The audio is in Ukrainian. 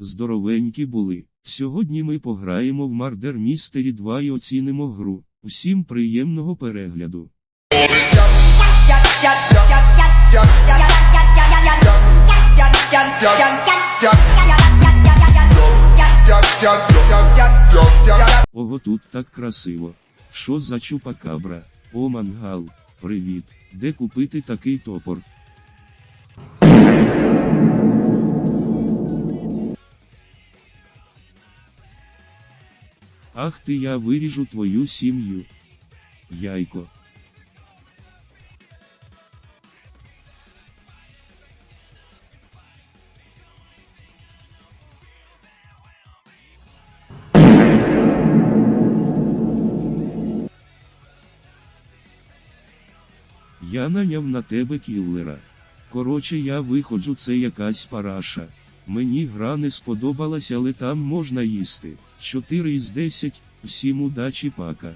Здоровенькі були. Сьогодні ми пограємо в Murder Mystery 2 і оцінимо гру. Всім приємного перегляду. Ого тут так красиво. Що за чупакабра? О мангал, привіт. Де купити такий топор? Ах ти я виріжу твою сім'ю. Яйко. Я наняв на тебе кіллера. Короче, я виходжу, це якась параша. Мені гра не сподобалась, але там можна їсти. 4 із 10, всім удачі пака.